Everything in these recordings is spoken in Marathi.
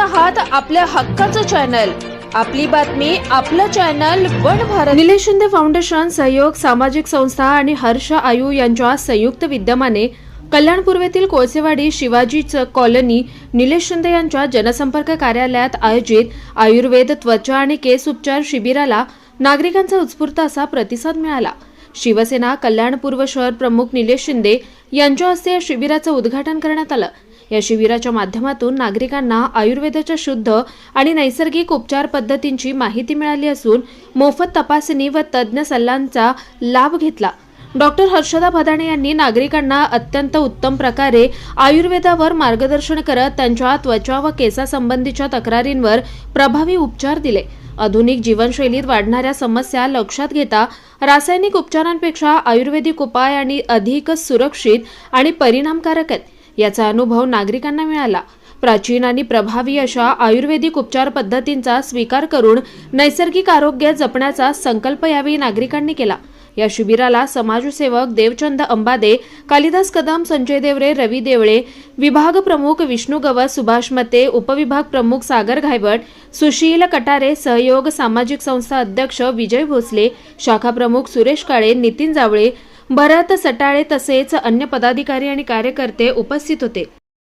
आहात आपल्या हक्काचं चॅनल आपली बातमी आपलं channel one Bharat. Nilesh Shinde foundation सहयोग सामाजिक संस्था आणि हर्ष आयु यांच्या संयुक्त विद्यमाने कल्याण पूर्वेतील कोळसेवाडी शिवाजी च- कॉलनी निलेश शिंदे यांच्या जनसंपर्क कार्यालयात आयोजित आयुर्वेद त्वचा आणि केस उपचार शिबिराला नागरिकांचा उत्स्फूर्त असा प्रतिसाद मिळाला. शिवसेना कल्याण पूर्व शहर प्रमुख निलेश शिंदे यांच्या हस्ते या शिबिराचं उद्घाटन करण्यात आलं. या शिबिराच्या माध्यमातून नागरिकांना आयुर्वेदाच्या शुद्ध आणि नैसर्गिक उपचार पद्धतींची माहिती मिळाली असून मोफत तपासणी व तज्ज्ञ सल्ल्यांचा लाभ घेतला. डॉक्टर हर्षदा भदाणे यांनी नागरिकांना अत्यंत उत्तम प्रकारे आयुर्वेदावर मार्गदर्शन करत त्यांच्या त्वचा व केसासंबंधीच्या तक्रारींवर प्रभावी उपचार दिले. आधुनिक जीवनशैलीत वाढणाऱ्या समस्या लक्षात घेता रासायनिक उपचारांपेक्षा आयुर्वेदिक उपाय आणि अधिक सुरक्षित आणि परिणामकारक आहेत. याचा अनुभव नागरिकांना मिळाला. प्राचीन आणि प्रभावी अशा आयुर्वेदिक उपचार पद्धतींचा स्वीकार करून नैसर्गिक आरोग्य जपण्याचा संकल्प यावेळी नागरिकांनी केला. या शिबिराला समाजसेवक देवचंद अंबादे कालिदास कदम संजय देवरे रवी देवळे विभाग प्रमुख विष्णू गवत सुभाष मते उपविभाग प्रमुख सागर घायवट सुशील कटारे सहयोग सामाजिक संस्था अध्यक्ष विजय भोसले शाखा प्रमुख सुरेश काळे नितीन जावळे भरत सटाळे तसेच अन्य पदाधिकारी आणि कार्यकर्ते उपस्थित होते.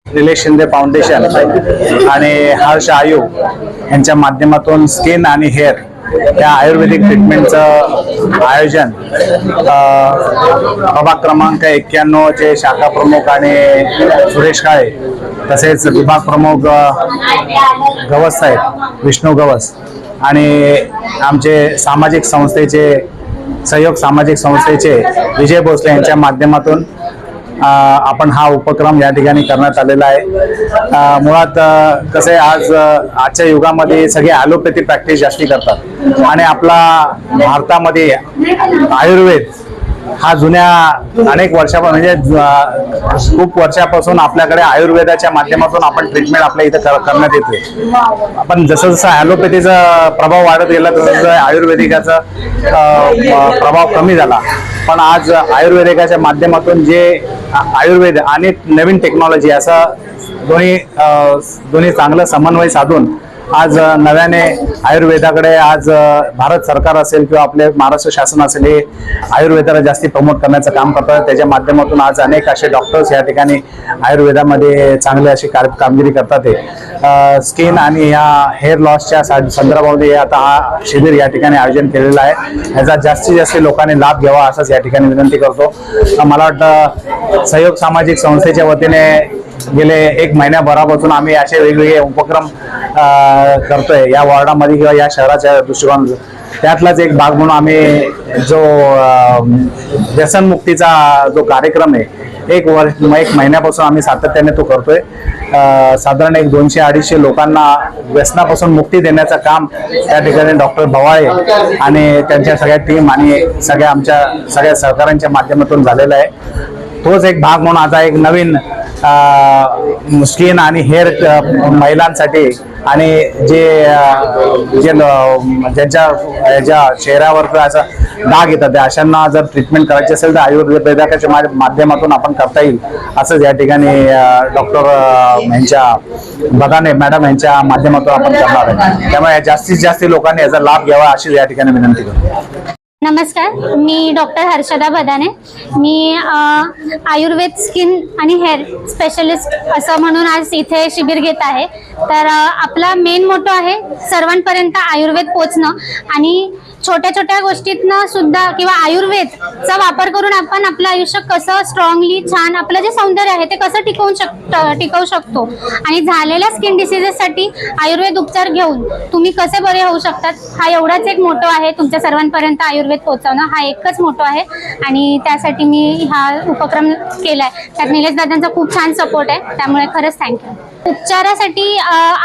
निलेश शिंदे फाउंडेशन आणि हर्ष आयु यांच्या माध्यमातून स्किन आणि हेअर त्या आयुर्वेदिक ट्रीटमेंटचं आयोजन प्रभाग क्रमांक एक्क्याण्णव चे शाखा प्रमुख आणि सुरेश काळे तसेच विभाग प्रमुख गवस साहेब विष्णू गवस आणि आमचे सामाजिक संस्थेचे सहयोग सामाजिक संस्थेचे विजय भोसले यांच्या माध्यमातून आपण हा उपक्रम या ठिकाणी करण्यात आलेला आहे. मुळात कसे कसं आहे आज आजच्या युगामध्ये सगळे ॲलोपॅथी प्रॅक्टिस जास्ती करतात. आणि आपला भारतामध्ये आयुर्वेद हा जुन्या अनेक वर्षापासून म्हणजे खूप वर्षापासून आपल्याकडे आयुर्वेदाच्या माध्यमातून आपण ट्रीटमेंट आपल्या इथं करण्यात येते आपण जसं जसं ॲलोपॅथीचा प्रभाव वाढत गेला तसं तसं आयुर्वेदिकाचा प्रभाव कमी झाला. पण आज आयुर्वेदिकाच्या माध्यमातून जे आयुर्वेद आणि नवीन टेक्नॉलॉजी असं दोन्ही दोन्ही चांगलं समन्वय साधून आज नव्याने आयुर्वेदाकडे आज भारत सरकार असेल किंवा आपले महाराष्ट्र शासन असेल हे आयुर्वेदाला जास्ती प्रमोट करण्याचं काम करतात त्याच्या माध्यमातून आज अनेक असे डॉक्टर्स या ठिकाणी आयुर्वेदामध्ये चांगले अशी कार कामगिरी करतात हे. स्किन आणि या हेअर लॉसच्या सा- संदर्भामध्ये आता हा शिबिर या ठिकाणी आयोजन केलेलं आहे. याचा जास्तीत जास्त लोकांनी लाभ घ्यावा असंच या ठिकाणी विनंती करतो. मला वाटतं सहयोग सामाजिक संस्थेच्या वतीने गेले एक महिन्याभरापासून आम्ही असे वेगवेगळे उपक्रम करतोय. या वॉर्डामध्ये किंवा या शहराच्या दृष्टिकोन त्यातलाच एक भाग म्हणून आम्ही जो व्यसनमुक्तीचा जो कार्यक्रम आहे एक वर्ष एक महिन्यापासून आम्ही सातत्याने तो करतोय. साधारण एक दोनशे अडीचशे लोकांना व्यसनापासून मुक्ती देण्याचं काम त्या ठिकाणी डॉक्टर भवाळे आणि त्यांच्या सगळ्या टीम आणि सगळ्या आमच्या सगळ्या सहकाऱ्यांच्या माध्यमातून झालेला आहे. तोच एक भाग म्हणून आता एक नवीन स्किन आणि हेअर महिलांसाठी आणि जे जे ज्यांच्या ज्या चेहऱ्यावर असं डाग येतात त्या अशांना जर ट्रीटमेंट करायची असेल तर आयुर्वेदाच्या माध्यमातून आपण करता येईल. असंच या ठिकाणी डॉक्टर यांच्या बदाने मॅडम यांच्या माध्यमातून आपण करणार आहे. त्यामुळे जास्तीत जास्त लोकांनी याचा लाभ घ्यावा अशी या ठिकाणी विनंती करतो. नमस्कार मी डॉक्टर हर्षदा बदाने. मी आयुर्वेद स्किन आणि हेअर स्पेशलिस्ट असं म्हणून आज इथे शिबिर घेत आहे. तर आपला मेन मोटो आहे सर्वांपर्यंत आयुर्वेद पोचणं आणि छोट्या छोट्या गोष्टीतनं सुद्धा किंवा आयुर्वेदचा वापर करून आपण आपलं आयुष्य कसं स्ट्रॉंगली छान आपलं जे सौंदर्य आहे ते कसं टिकवून शक टिकवू शकतो? आणि झालेल्या स्किन डिसिजेससाठी आयुर्वेद उपचार घेऊन तुम्ही कसे बरे होऊ शकतात? हा एवढाच एक मोठो आहे तुमच्या सर्वांपर्यंत आयुर्वेद पोहोचवणं. हा एकच मोठो आहे. आणि त्यासाठी मी हा उपक्रम केला आहे त्यात निलेश दादांचा खूप छान सपोर्ट आहे. त्यामुळे खरंच थँक्यू उपचारासाठी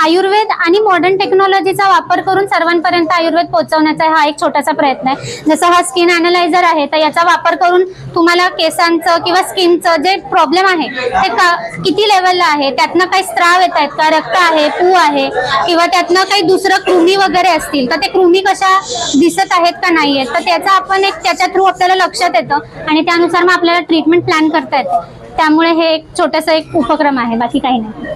आयुर्वेद आणि मॉडर्न टेक्नॉलॉजीचा वापर करून सर्वांपर्यंत आयुर्वेद पोहोचवण्याचा हा एक छोटासा प्रयत्न आहे. जसं हा स्किन अनालायझर आहे तर याचा वापर करून तुम्हाला केसांचं किंवा स्किनचं जे प्रॉब्लेम आहे ते का किती लेवलला आहे त्यातनं काही स्त्राव येत आहेत का? रक्त आहे पू आहे किंवा त्यातनं काही दुसरं कृमी वगैरे असतील तर ते कृमी कशा दिसत आहेत का नाही आहेत तर त्याचा आपण एक त्याच्या थ्रू आपल्याला लक्षात येतं आणि त्यानुसार मग आपल्याला ट्रीटमेंट प्लॅन करता येते. त्यामुळे हे एक छोटासा एक उपक्रम आहे बाकी काही नाही.